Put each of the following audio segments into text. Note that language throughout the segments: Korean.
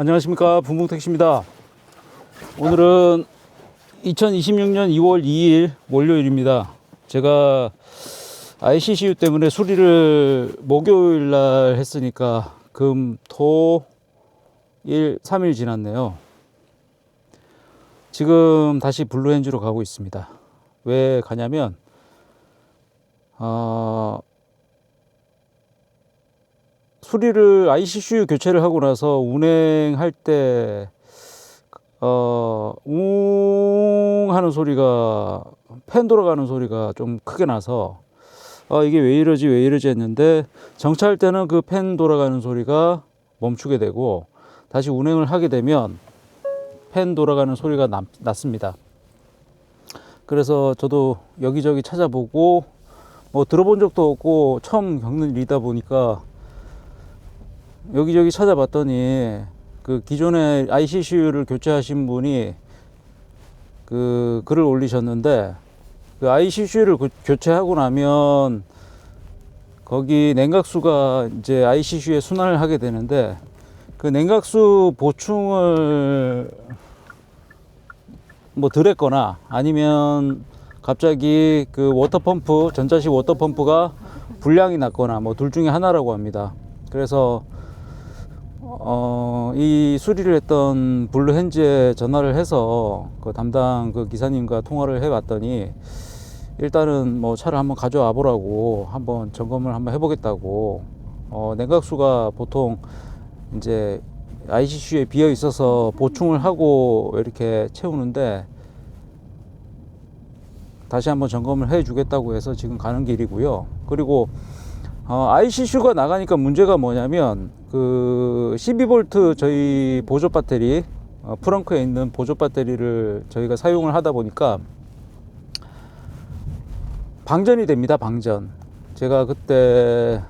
안녕하십니까. 분봉택시입니다. 오늘은 2026년 2월 2일 월요일입니다. 제가 ICCU 때문에 수리를 목요일 날 했으니까 금, 토, 일, 3일 지났네요. 지금 다시 블루엔즈로 가고 있습니다. 왜 가냐면 어, 수리를 ICCU 교체를 하고 나서 운행할 때 어, 웅 하는 소리가 팬 돌아가는 소리가 좀 크게 나서 어, 이게 왜 이러지 왜 이러지 했는데 정차할 때는 그팬 돌아가는 소리가 멈추게 되고 다시 운행을 하게 되면 팬 돌아가는 소리가 남, 났습니다. 그래서 저도 여기저기 찾아보고 뭐 들어본 적도 없고 처음 겪는 일이다 보니까 여기저기 찾아봤더니 그 기존에 ICCU를 교체하신 분이 그 글을 올리셨는데 그 ICCU를 교체하고 나면 거기 냉각수가 이제 ICCU에 순환을 하게 되는데 그 냉각수 보충을 뭐 드렸거나 아니면 갑자기 그 워터펌프 전자식 워터펌프가 불량이 났거나 뭐 둘 중에 하나라고 합니다. 그래서 어, 이 수리를 했던 블루헨즈에 전화를 해서 그 담당 그 기사님과 통화를 해봤더니 일단은 뭐 차를 한번 가져와 보라고 한번 점검을 한번 해보겠다고 어, 냉각수가 보통 이제 ICC에 비어 있어서 보충을 하고 이렇게 채우는데 다시 한번 점검을 해 주겠다고 해서 지금 가는 길이고요. 그리고 어, ICC가 나가니까 문제가 뭐냐면 그 12V 저희 보조 배터리 어, 프렁크에 있는 보조 배터리를 저희가 사용을 하다 보니까 방전이 됩니다. 방전. 제가 그때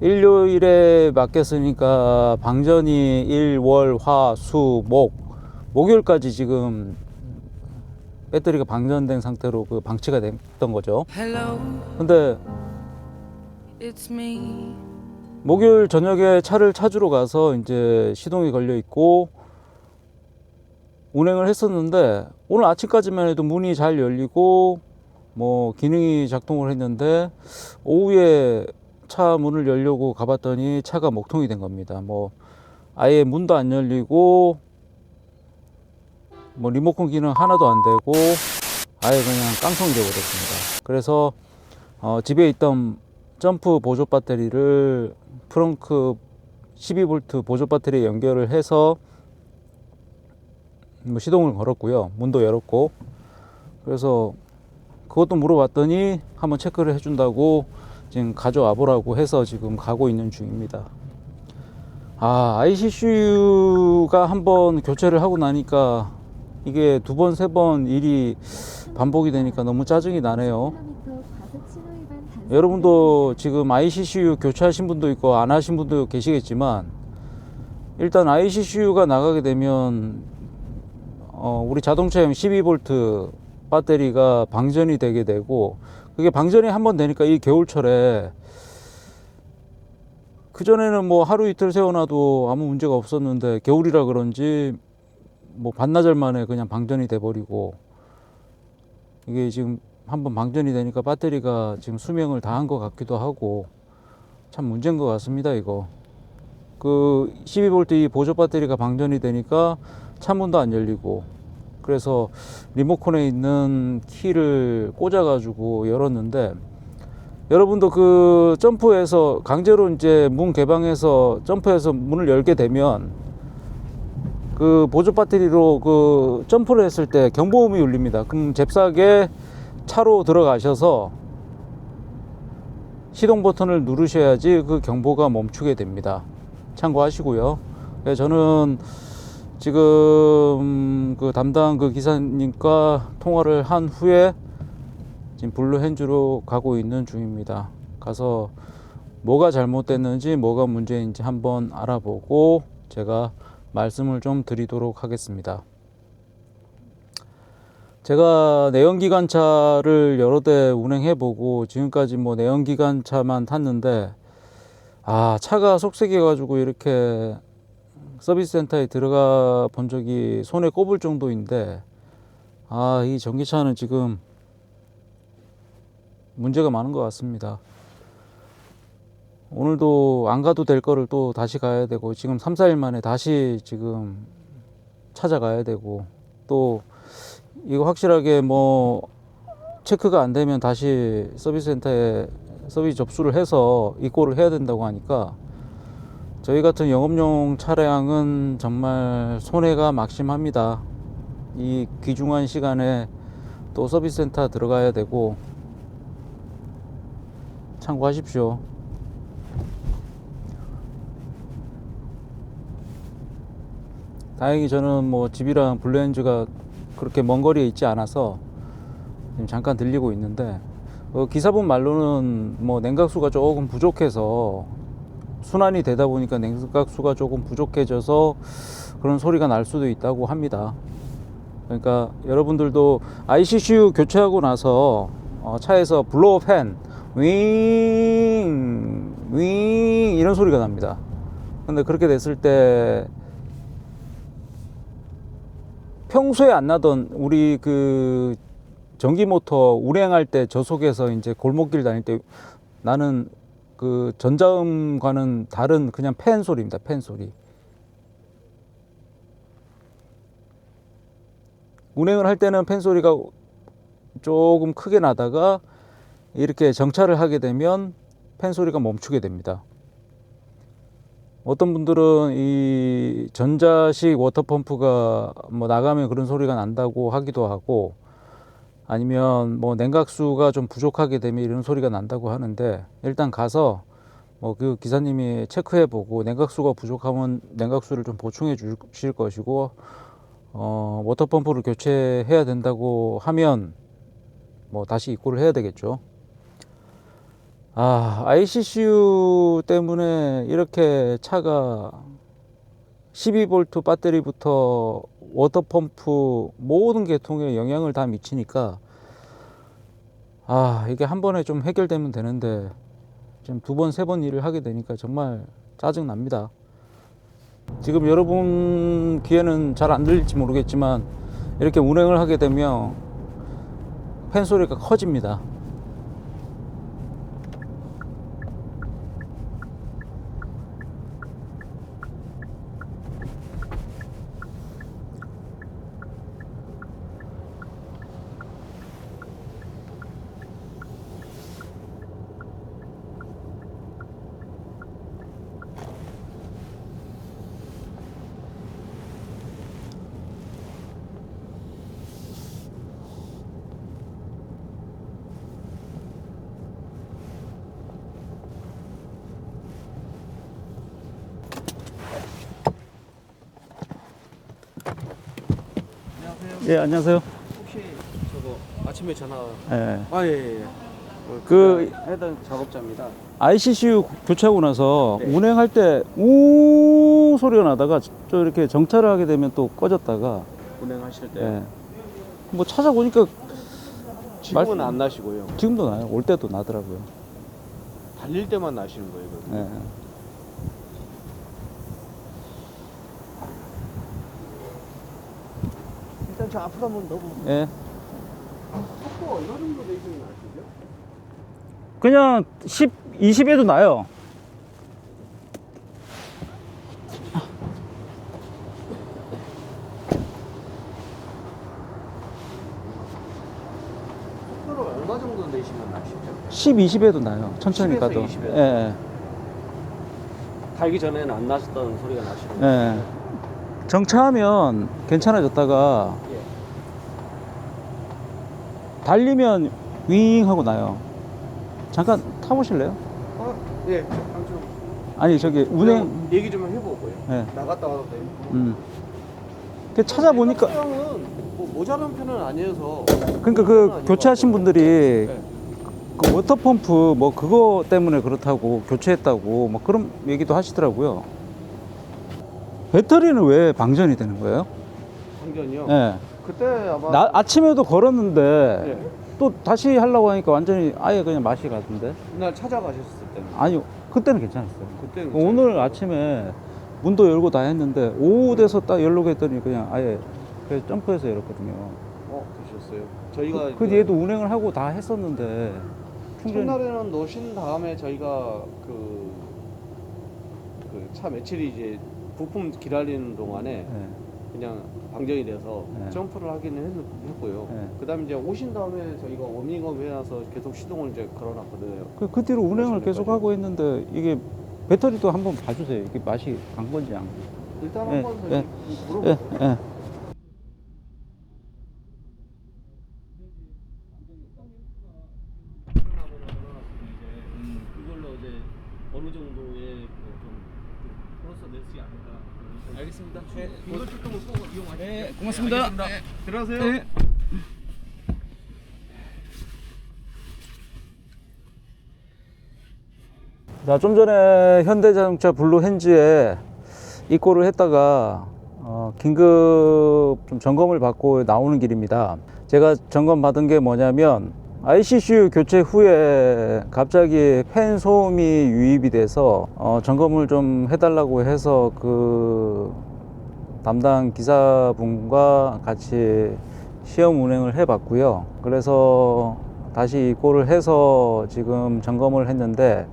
일요일에 맡겼으니까 방전이 일, 월, 화, 수, 목 목요일까지 지금 배터리가 방전된 상태로 그 방치가 됐던 거죠. 근데. 목요일 저녁에 차를 찾으러 가서 이제 시동이 걸려 있고 운행을 했었는데 오늘 아침까지만 해도 문이 잘 열리고 뭐 기능이 작동을 했는데 오후에 차 문을 열려고 가봤더니 차가 목통이 된 겁니다. 뭐 아예 문도 안 열리고 뭐 리모컨 기능 하나도 안 되고 아예 그냥 깡통이 되어 버렸습니다. 그래서 어, 집에 있던 점프 보조 배터리를 프렁크 12V 보조 배터리에 연결을 해서 뭐 시동을 걸었고요. 문도 열었고 그래서 그것도 물어봤더니 한번 체크를 해준다고 지금 가져와 보라고 해서 지금 가고 있는 중입니다. 아, ICCU가 한번 교체를 하고 나니까 이게 두 번, 세 번 일이 반복이 되니까 너무 짜증이 나네요. 여러분도 지금 ICCU 교체하신 분도 있고 안 하신 분도 계시겠지만 일단 ICCU가 나가게 되면 어, 우리 자동차용 12V 배터리가 방전이 되게 되고 그게 방전이 한 번 되니까 이 겨울철에 그전에는 뭐 하루 이틀 세워놔도 아무 문제가 없었는데 겨울이라 그런지 뭐 반나절 만에 그냥 방전이 돼 버리고 이게 지금 한번 방전이 되니까 배터리가 지금 수명을 다한 것 같기도 하고 참 문제인 것 같습니다 이거 그 12V 이 보조 배터리가 방전이 되니까 차문도 안 열리고 그래서 리모컨에 있는 키를 꽂아 가지고 열었는데 여러분도 그 점프해서 강제로 이제 문 개방해서 점프해서 문을 열게 되면 그 보조 배터리로 그 점프를 했을 때 경보음이 울립니다. 그럼 잽싸게 차로 들어가셔서 시동 버튼을 누르셔야지 그 경보가 멈추게 됩니다. 참고하시고요. 예, 저는 지금 그 담당 그 기사님과 통화를 한 후에 지금 블루헨즈로 가고 있는 중입니다. 가서 뭐가 잘못됐는지 뭐가 문제인지 한번 알아보고 제가 말씀을 좀 드리도록 하겠습니다. 제가 내연기관차를 여러 대 운행해 보고 지금까지 뭐 내연기관차만 탔는데 아 차가 속색해 가지고 이렇게 서비스 센터에 들어가 본 적이 손에 꼽을 정도인데 아, 이 전기차는 지금 문제가 많은 것 같습니다. 오늘도 안 가도 될 거를 또 다시 가야 되고 지금 3, 4일 만에 다시 지금 찾아가야 되고 또 이거 확실하게 뭐 체크가 안 되면 다시 서비스 센터에 서비스 접수를 해서 입고를 해야 된다고 하니까 저희 같은 영업용 차량은 정말 손해가 막심합니다. 이 귀중한 시간에 또 서비스 센터 들어가야 되고 참고하십시오. 다행히 저는 뭐 집이랑 블루엔즈가 그렇게 먼 거리에 있지 않아서 잠깐 들리고 있는데 어, 기사분 말로는 뭐 냉각수가 조금 부족해서 순환이 되다 보니까 냉각수가 조금 부족해져서 그런 소리가 날 수도 있다고 합니다. 그러니까 여러분들도 ICCU 교체하고 나서 어, 차에서 블로어 팬, 윙, 윙 이런 소리가 납니다. 근데 그렇게 됐을 때 평소에 안 나던 우리 그 전기 모터 운행할 때 저속에서 이제 골목길 다닐 때 나는 그 전자음과는 다른 그냥 팬 소리입니다. 팬 소리. 운행을 할 때는 팬 소리가 조금 크게 나다가 이렇게 정차를 하게 되면 팬 소리가 멈추게 됩니다. 어떤 분들은 이 전자식 워터펌프가 뭐 나가면 그런 소리가 난다고 하기도 하고 아니면 뭐 냉각수가 좀 부족하게 되면 이런 소리가 난다고 하는데 일단 가서 뭐 그 기사님이 체크해 보고 냉각수가 부족하면 냉각수를 좀 보충해 주실 것이고 어 워터펌프를 교체해야 된다고 하면 뭐 다시 입고를 해야 되겠죠. 아, ICCU 때문에 이렇게 차가 12V 배터리부터 워터펌프 모든 계통에 영향을 다 미치니까 아, 이게 한 번에 좀 해결되면 되는데 지금 두 번, 세 번 일을 하게 되니까 정말 짜증 납니다. 지금 여러분 귀에는 잘 안 들릴지 모르겠지만 이렇게 운행을 하게 되면 팬 소리가 커집니다. 예, 안녕하세요. 혹시 저거 아침에 전화 예. 아 예예 예. 그- 해당 작업자입니다. ICCU 교체하고 나서 네. 운행할 때 우 소리가 나다가 저 이렇게 정차를 하게 되면 또 꺼졌다가 운행하실 때 예. 뭐 찾아보니까 지금은 말- 안 나시고요. 지금도 나요. 올 때도 나더라고요. 달릴 때만 나시는 거예요. 그럼. 예. 일단 저 앞으로 한번 넣어 보세요. 예. 속도 얼마 정도 내시면 나시죠? 그냥 10, 20에도 나요. 속도를 얼마 정도 내시면 나시죠? 10, 20에도 나요. 천천히 10에서 가도. 20 에도. 예. 달기 전에는 안 나셨던 소리가 나시는 예. 예. 정차하면 괜찮아졌다가 예. 달리면 윙 하고 나요. 잠깐 타보실래요? 아, 예. 좀 아니 저기 운행 얘기 좀 해보고요. 예. 나갔다 와도 돼요. 음. 그 찾아보니까 뭐 모자란 편은 아니어서 그러니까 그 교체하신 분들이 네. 그 워터펌프 뭐 그거 때문에 그렇다고 교체했다고 뭐 그런 얘기도 하시더라고요. 배터리는 왜 방전이 되는 거예요? 방전이요. 예. 그때 아마 나 아침에도 걸었는데 예. 또 다시 하려고 하니까 완전히 아예 그냥 맛이 가던데. 그날 찾아가셨을 때는 아니요. 그때는 괜찮았어요. 그때는 오늘 아침에 문도 열고 다 했는데 오후 돼서 딱 열려고 했더니 그냥 아예 그래서 점프해서 열었거든요. 어 그러셨어요. 저희가 그, 그 뒤에도 운행을 하고 다 했었는데 충전이 첫날에는 놓으신 다음에 저희가 그 그 차 며칠이 이제 부품 기다리는 동안에 네. 그냥 방전이 돼서 네. 점프를 하기는 했, 했고요. 네. 그다음에 이제 오신 다음에 저희가 워밍업 해놔서 계속 시동을 이제 걸어놨거든요. 그, 그 뒤로 운행을. 계속 하고 있는데 이게 배터리도 한번 봐주세요. 이게 맛이 간 건지 안. 일단 예, 한번 예, 물어볼까요? 예, 예. 그걸로 이제 어느 정도의 좀 플러스 낼수 않을까. 알겠습니다. 네, 이걸 조금 꼭 이용하시죠. 네, 고맙습니다. 들어가세요. 자, 좀 전에 현대자동차 블루 핸즈에 입고를 했다가 어, 긴급 좀 점검을 받고 나오는 길입니다. 제가 점검 받은 게 뭐냐면 ICCU 교체 후에 갑자기 팬 소음이 유입이 돼서 어, 점검을 좀 해달라고 해서 그 담당 기사분과 같이 시험 운행을 해봤고요. 그래서 다시 입고를 해서 지금 점검을 했는데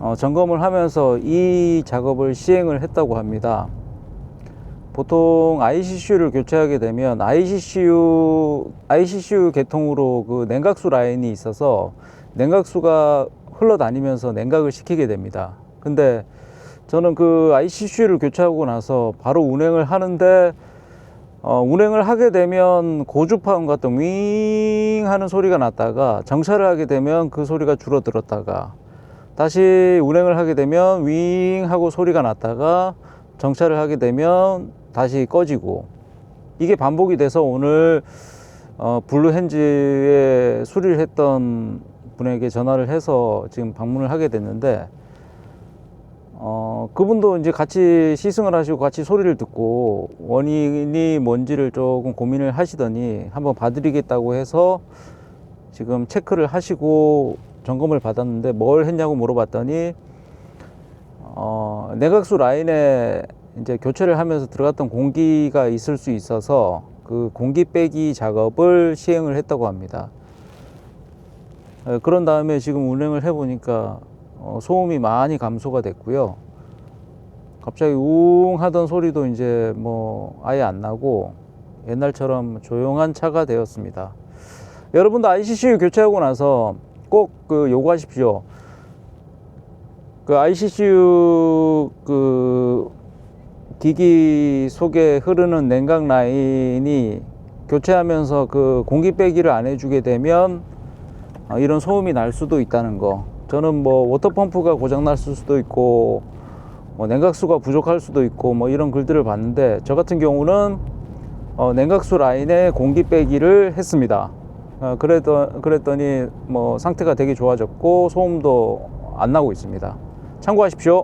어, 점검을 하면서 이 작업을 시행을 했다고 합니다. 보통 ICCU를 교체하게 되면 ICCU ICCU 계통으로 그 냉각수 라인이 있어서 냉각수가 흘러다니면서 냉각을 시키게 됩니다. 근데 저는 그 ICCU를 교체하고 나서 바로 운행을 하는데 어, 운행을 하게 되면 고주파음 같은 윙 하는 소리가 났다가 정차를 하게 되면 그 소리가 줄어들었다가 다시 운행을 하게 되면 윙 하고 소리가 났다가 정차를 하게 되면 다시 꺼지고 이게 반복이 돼서 오늘 어, 블루 핸즈에 수리를 했던 분에게 전화를 해서 지금 방문을 하게 됐는데 어, 그분도 이제 같이 시승을 하시고 같이 소리를 듣고 원인이 뭔지를 조금 고민을 하시더니 한번 봐드리겠다고 해서 지금 체크를 하시고 점검을 받았는데 뭘 했냐고 물어봤더니 어, 내각수 라인에 이제 교체를 하면서 들어갔던 공기가 있을 수 있어서 그 공기 빼기 작업을 시행을 했다고 합니다. 어, 그런 다음에 지금 운행을 해보니까 어, 소음이 많이 감소가 됐고요. 갑자기 웅 하던 소리도 이제 뭐 아예 안 나고 옛날처럼 조용한 차가 되었습니다. 여러분도 ICCU 교체하고 나서 꼭 그 요구하십시오. 그 ICCU 그 기기 속에 흐르는 냉각 라인이 교체하면서 그 공기 빼기를 안 해주게 되면 어, 이런 소음이 날 수도 있다는 거. 저는 뭐 워터펌프가 고장 날 수도 있고 뭐 냉각수가 부족할 수도 있고 뭐 이런 글들을 봤는데 저 같은 경우는 어, 냉각수 라인에 공기 빼기를 했습니다. 어, 그랬더, 그랬더니 뭐 상태가 되게 좋아졌고 소음도 안 나고 있습니다. 참고하십시오.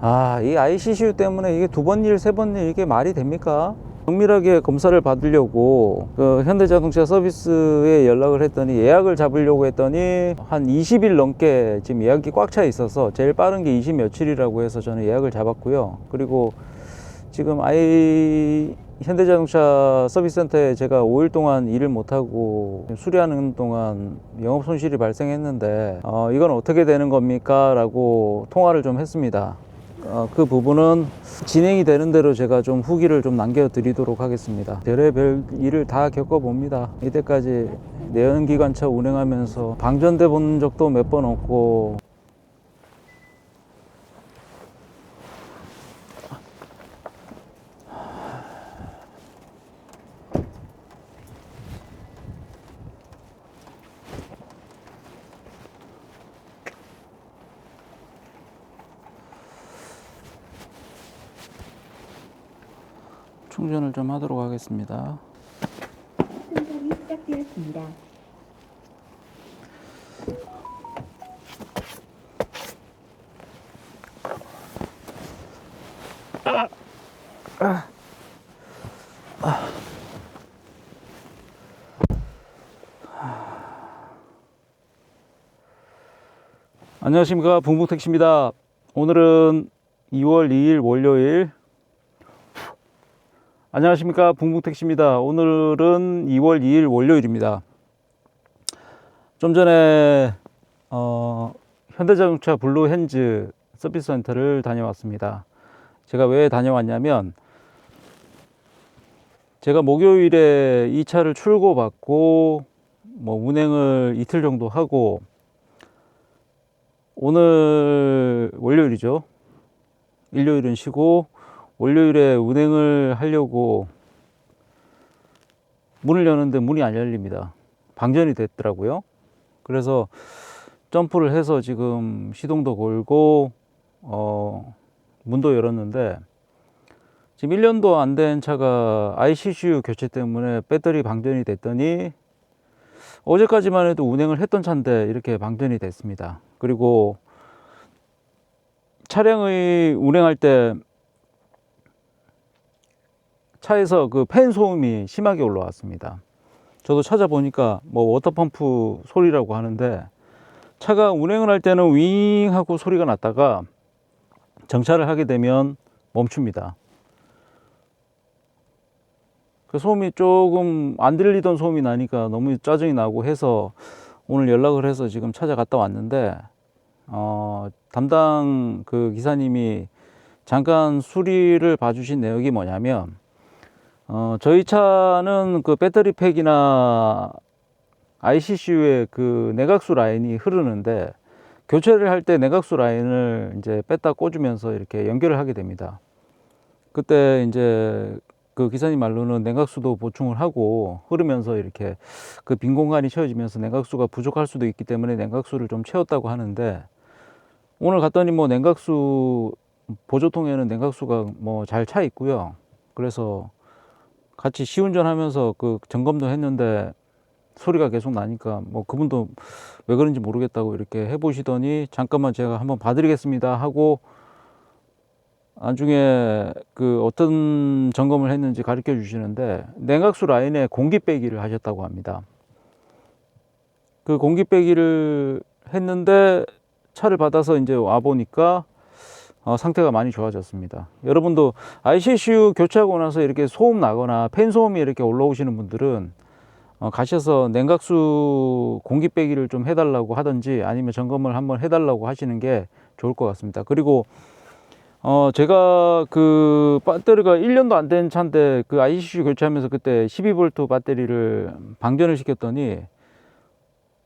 아, 이 ICCU 때문에 이게 두 번 일, 세 번 일 이게 말이 됩니까? 정밀하게 검사를 받으려고 그 현대자동차 서비스에 연락을 했더니 예약을 잡으려고 했더니 한 20일 넘게 지금 예약이 꽉 차 있어서 제일 빠른 게 20 며칠이라고 해서 저는 예약을 잡았고요. 그리고 지금 아이 현대자동차 서비스센터에 제가 5일 동안 일을 못하고 수리하는 동안 영업 손실이 발생했는데 어, 이건 어떻게 되는 겁니까? 라고 통화를 좀 했습니다. 어, 그 부분은 진행이 되는 대로 제가 좀 후기를 좀 남겨드리도록 하겠습니다. 별의별 일을 다 겪어봅니다. 이때까지 내연기관차 운행하면서 방전돼 본 적도 몇 번 없고 충전을 좀 하도록 하겠습니다. 충전이 시작되었습니다. 안녕하십니까 붕붕택시입니다. 오늘은 2월 2일 월요일 안녕하십니까. 붕붕택시입니다. 오늘은 2월 2일 월요일입니다. 좀 전에 어, 현대자동차 블루핸즈 서비스 센터를 다녀왔습니다. 제가 왜 다녀왔냐면 제가 목요일에 이 차를 출고 받고 뭐 운행을 이틀 정도 하고 오늘 월요일이죠. 일요일은 쉬고 월요일에 운행을 하려고 문을 여는데 문이 안 열립니다. 방전이 됐더라고요. 그래서 점프를 해서 지금 시동도 걸고 어 문도 열었는데 지금 1년도 안 된 차가 ICCU 교체 때문에 배터리 방전이 됐더니 어제까지만 해도 운행을 했던 차인데 이렇게 방전이 됐습니다. 그리고 차량의 운행할 때 차에서 그 팬 소음이 심하게 올라왔습니다. 저도 찾아보니까 뭐 워터펌프 소리라고 하는데 차가 운행을 할 때는 윙 하고 소리가 났다가 정차를 하게 되면 멈춥니다. 그 소음이 조금 안 들리던 소음이 나니까 너무 짜증이 나고 해서 오늘 연락을 해서 지금 찾아갔다 왔는데 어, 담당 그 기사님이 잠깐 수리를 봐주신 내역이 뭐냐면 어, 저희 차는 그 배터리 팩이나 ICCU에 그 내각수 라인이 흐르는데 교체를 할 때 내각수 라인을 이제 뺐다 꽂으면서 이렇게 연결을 하게 됩니다. 그때 이제 그 기사님 말로는 냉각수도 보충을 하고 흐르면서 이렇게 그 빈 공간이 채워지면서 냉각수가 부족할 수도 있기 때문에 냉각수를 좀 채웠다고 하는데 오늘 갔더니 뭐 냉각수 보조통에는 냉각수가 뭐 잘 차 있고요. 그래서 같이 시운전하면서 그 점검도 했는데 소리가 계속 나니까 뭐 그분도 왜 그런지 모르겠다고 이렇게 해보시더니 잠깐만 제가 한번 봐드리겠습니다 하고 나중에 그 어떤 점검을 했는지 가르쳐 주시는데 냉각수 라인에 공기 빼기를 하셨다고 합니다. 그 공기 빼기를 했는데 차를 받아서 이제 와 보니까 어, 상태가 많이 좋아졌습니다. 여러분도 ICCU 교체하고 나서 이렇게 소음 나거나 팬 소음이 이렇게 올라오시는 분들은 어, 가셔서 냉각수 공기 빼기를 좀 해달라고 하든지 아니면 점검을 한번 해달라고 하시는 게 좋을 것 같습니다. 그리고 어, 제가 그 배터리가 1년도 안 된 차인데 그 ICC 교체하면서 그때 12V 배터리를 방전을 시켰더니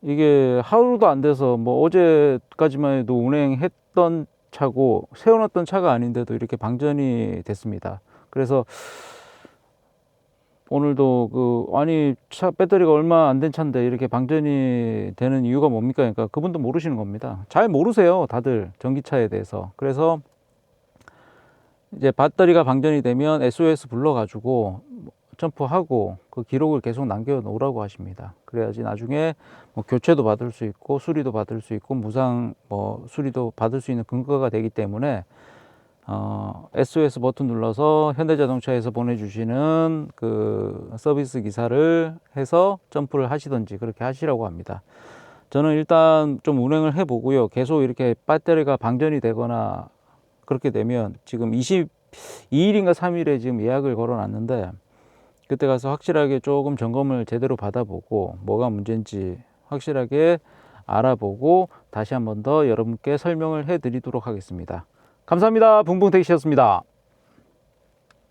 이게 하루도 안 돼서 뭐 어제까지만 해도 운행했던 차고 세워놨던 차가 아닌데도 이렇게 방전이 됐습니다. 그래서 오늘도 그 아니 차 배터리가 얼마 안 된 차인데 이렇게 방전이 되는 이유가 뭡니까? 그러니까 그분도 모르시는 겁니다. 잘 모르세요, 다들 전기차에 대해서. 그래서 이제 배터리가 방전이 되면 SOS 불러가지고 점프하고 그 기록을 계속 남겨 놓으라고 하십니다. 그래야지 나중에 뭐 교체도 받을 수 있고 수리도 받을 수 있고 무상 뭐 수리도 받을 수 있는 근거가 되기 때문에 어, SOS 버튼 눌러서 현대자동차에서 보내주시는 그 서비스 기사를 해서 점프를 하시든지 그렇게 하시라고 합니다. 저는 일단 좀 운행을 해보고요. 계속 이렇게 배터리가 방전이 되거나 그렇게 되면 지금 22일인가 3일에 지금 예약을 걸어 놨는데 그때 가서 확실하게 조금 점검을 제대로 받아보고 뭐가 문제인지 확실하게 알아보고 다시 한 번 더 여러분께 설명을 해 드리도록 하겠습니다. 감사합니다. 붕붕 택시였습니다.